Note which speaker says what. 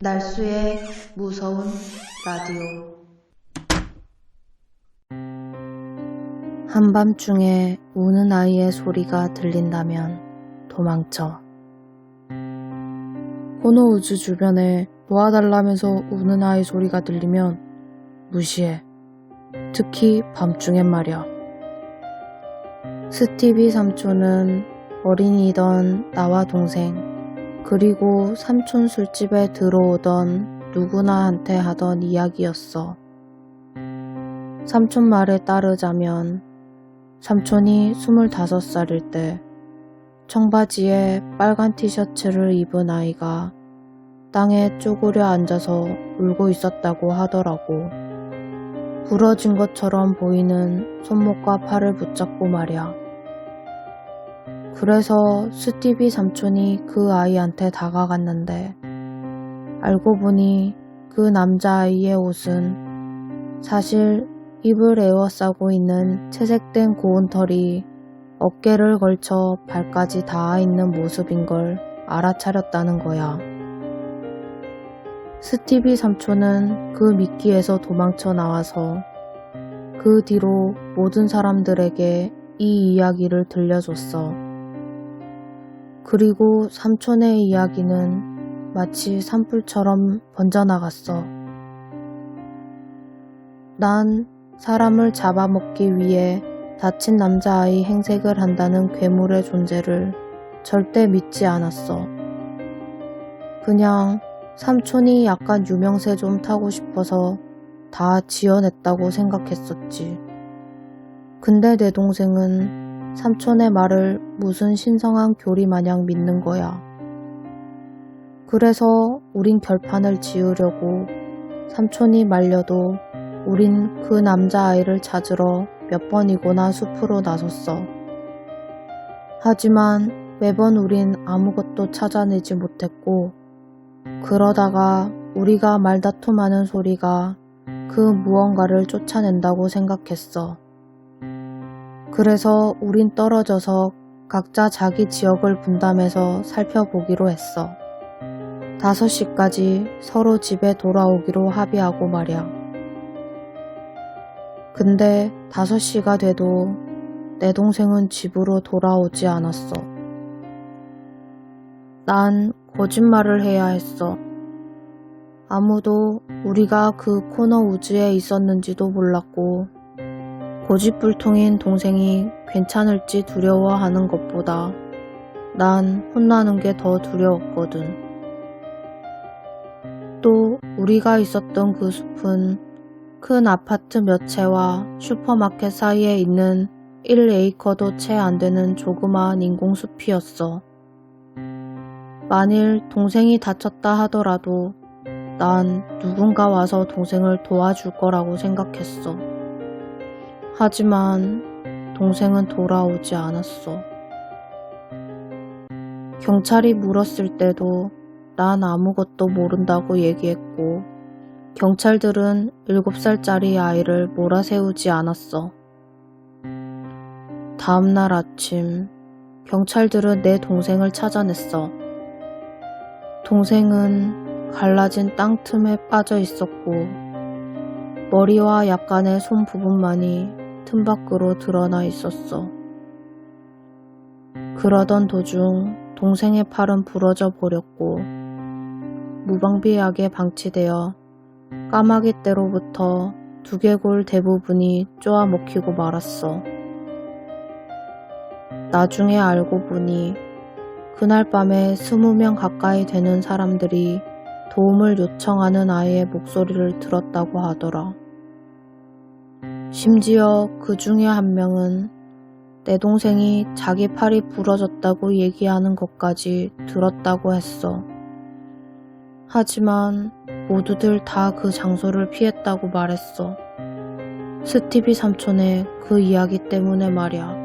Speaker 1: 날수의 무서운 라디오
Speaker 2: 한밤중에 우는 아이의 소리가 들린다면 도망쳐. 호노우즈 주변에 도와달라면서 우는 아이 소리가 들리면 무시해. 특히 밤중엔 말이야. 스티비 삼촌은 어린이던 나와 동생, 그리고 삼촌 술집에 들어오던 누구나한테 하던 이야기였어. 삼촌 말에 따르자면 삼촌이 25살일 때 청바지에 빨간 티셔츠를 입은 아이가 땅에 쪼그려 앉아서 울고 있었다고 하더라고. 부러진 것처럼 보이는 손목과 팔을 붙잡고 말이야. 그래서 스티비 삼촌이 그 아이한테 다가갔는데 알고 보니 그 남자아이의 옷은 사실 입을 에워싸고 있는 채색된 고운 털이 어깨를 걸쳐 발까지 닿아 있는 모습인 걸 알아차렸다는 거야. 스티비 삼촌은 그 미끼에서 도망쳐 나와서 그 뒤로 모든 사람들에게 이 이야기를 들려줬어. 그리고 삼촌의 이야기는 마치 산불처럼 번져나갔어. 난 사람을 잡아먹기 위해 다친 남자아이 행색을 한다는 괴물의 존재를 절대 믿지 않았어. 그냥 삼촌이 약간 유명세 좀 타고 싶어서 다 지어냈다고 생각했었지. 근데 내 동생은 삼촌의 말을 무슨 신성한 교리 마냥 믿는 거야. 그래서 우린 결판을 지으려고 삼촌이 말려도 우린 그 남자아이를 찾으러 몇 번이고나 숲으로 나섰어. 하지만 매번 우린 아무것도 찾아내지 못했고, 그러다가 우리가 말다툼하는 소리가 그 무언가를 쫓아낸다고 생각했어. 그래서 우린 떨어져서 각자 자기 지역을 분담해서 살펴보기로 했어. 5시까지 서로 집에 돌아오기로 합의하고 말이야. 근데 5시가 돼도 내 동생은 집으로 돌아오지 않았어. 난 거짓말을 해야 했어. 아무도 우리가 그 코너 우즈에 있었는지도 몰랐고, 고집불통인 동생이 괜찮을지 두려워하는 것보다 난 혼나는 게 더 두려웠거든. 또 우리가 있었던 그 숲은 큰 아파트 몇 채와 슈퍼마켓 사이에 있는 1에이커도 채 안 되는 조그마한 인공숲이었어. 만일 동생이 다쳤다 하더라도 난 누군가 와서 동생을 도와줄 거라고 생각했어. 하지만 동생은 돌아오지 않았어. 경찰이 물었을 때도 난 아무것도 모른다고 얘기했고, 경찰들은 7살짜리 아이를 몰아세우지 않았어. 다음날 아침, 경찰들은 내 동생을 찾아냈어. 동생은 갈라진 땅 틈에 빠져 있었고, 머리와 약간의 손 부분만이 틈 밖으로 드러나 있었어. 그러던 도중 동생의 팔은 부러져 버렸고, 무방비하게 방치되어 까마귀 떼로부터 두개골 대부분이 쪼아 먹히고 말았어. 나중에 알고 보니 그날 밤에 스무 명 가까이 되는 사람들이 도움을 요청하는 아이의 목소리를 들었다고 하더라. 심지어 그 중에 한 명은 내 동생이 자기 팔이 부러졌다고 얘기하는 것까지 들었다고 했어. 하지만 모두들 다 그 장소를 피했다고 말했어. 스티비 삼촌의 그 이야기 때문에 말이야.